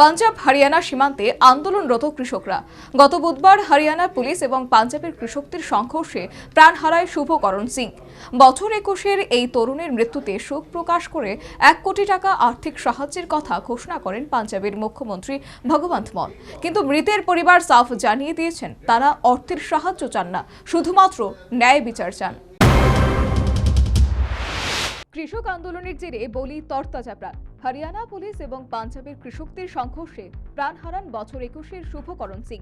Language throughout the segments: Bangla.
পাঞ্জাব, হরিয়ানা সীমান্তে আন্দোলনরত কৃষকরা। গত বুধবার হরিয়ানা পুলিশ এবং পাঞ্জাবের কৃষকদের সংঘর্ষে প্রাণ হারায় শুভকরণ সিং। বছর একুশের এই তরুণের মৃত্যুতে শোক প্রকাশ করে এক কোটি টাকা আর্থিক সাহায্যের কথা ঘোষণা করেন পাঞ্জাবের মুখ্যমন্ত্রী ভগবন্ত মন। কিন্তু মৃতের পরিবার সাফ জানিয়ে দিয়েছেন, তারা অর্থের সাহায্য চান না, শুধুমাত্র ন্যায় বিচার চান। কৃষক আন্দোলনের জেরে বলি তরতাজা প্রাণ। হরিয়ানা পুলিশ এবং পাঞ্জাবের কৃষকদের সংঘর্ষে প্রাণ হারান বছর একুশের শুভকরণ সিং।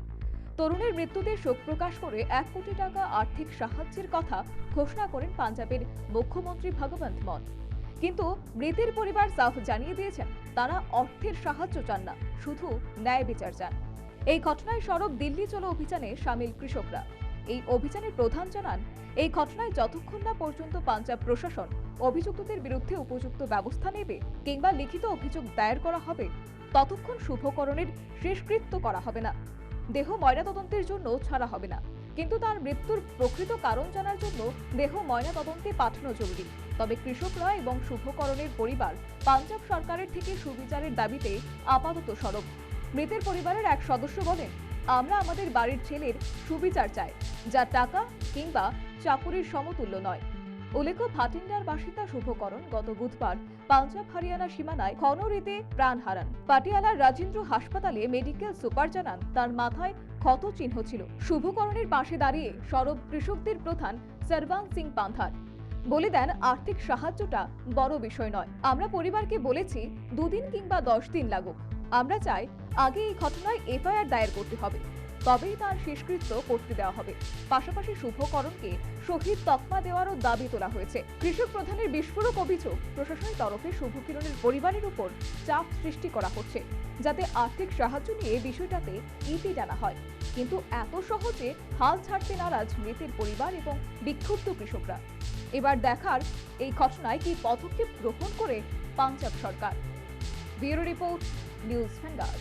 তরুণের মৃত্যুতে শোক প্রকাশ করে এক কোটি টাকা আর্থিক সাহায্যের কথা ঘোষণা করেন পাঞ্জাবের মুখ্যমন্ত্রী ভগবন্ত মন। কিন্তু মৃতের পরিবার সাফ জানিয়ে দিয়েছেন, তারা অর্থের সাহায্য চান না, শুধু ন্যায় বিচার চান। এই ঘটনায় সরব দিল্লি চলো অভিযানে সামিল কৃষকরা। এই অভিযানের প্রধান জানান, এই ঘটনায় যতক্ষণ না পর্যন্ত পাঞ্জাব প্রশাসন অভিযুক্তদের বিরুদ্ধে উপযুক্ত ব্যবস্থা নেবে কিংবা লিখিত অভিযোগ দায়ের করা হবে, ততক্ষণ শুভকরণের শেষকৃত্য করা হবে না। দেহ ময়নাতদন্তের জন্য ছাড়া হবে না। কিন্তু তার মৃত্যুর প্রকৃত কারণ জানার জন্য দেহ ময়নাতদন্তে পাঠানো জরুরি। তবে কৃষকরা এবং শুভকরণের পরিবার পাঞ্জাব সরকারের থেকে সুবিচারের দাবিতে আপাতত সরব। মৃতের পরিবারের এক সদস্য বলেন আমরা আমাদের বাড়ির ছেলের সুবিচার চাই, যা টাকা কিংবা চাকুরির সমতুল্য নয়। উল্লেখ্য ভাটিন্ডার বাসিন্দা শুভকরণ গত বুধবার পাঞ্জাব, হরিয়ানা সীমানায় খনরিতে প্রাণ হারান। পাটিয়ালার রাজেন্দ্র হাসপাতালে মেডিকেল সুপার জানান, তার মাথায় ক্ষত চিহ্ন ছিল। শুভকরণের পাশে দাঁড়িয়ে সরব কৃষকদের প্রধান সর্বাং সিং পান্থার বলে দেন, আর্থিক সাহায্যটা বড় বিষয় নয়। আমরা পরিবারকে বলেছি, দুদিন কিংবা দশ দিন লাগুক। আমরা চাই আগে এই ঘটনায় এফআইআর দায়ের করতে হবে। তবেই তার শেষকৃত্য করতে দেওয়া হবে। পাশাপাশি শুভকরণকে শহীদ তকমা দেওয়ারও দাবি তোলা হয়েছে। কৃষক প্রধানের বিস্ফোরক অভিযোগ প্রশাসনের তরফে শুভকিরণের পরিবারের উপর চাপ সৃষ্টি করা হচ্ছে, যাতে আর্থিক সাহায্য নিয়ে বিষয়টাতে ইতি জানা হয়। কিন্তু এত সহজে হাল ছাড়তে নারাজ মৃতের পরিবার এবং বিক্ষুব্ধ কৃষকরা। এবার দেখার এই ঘটনায় কি পদক্ষেপ গ্রহণ করে পাঞ্জাব সরকার। Bureau report Newsstandard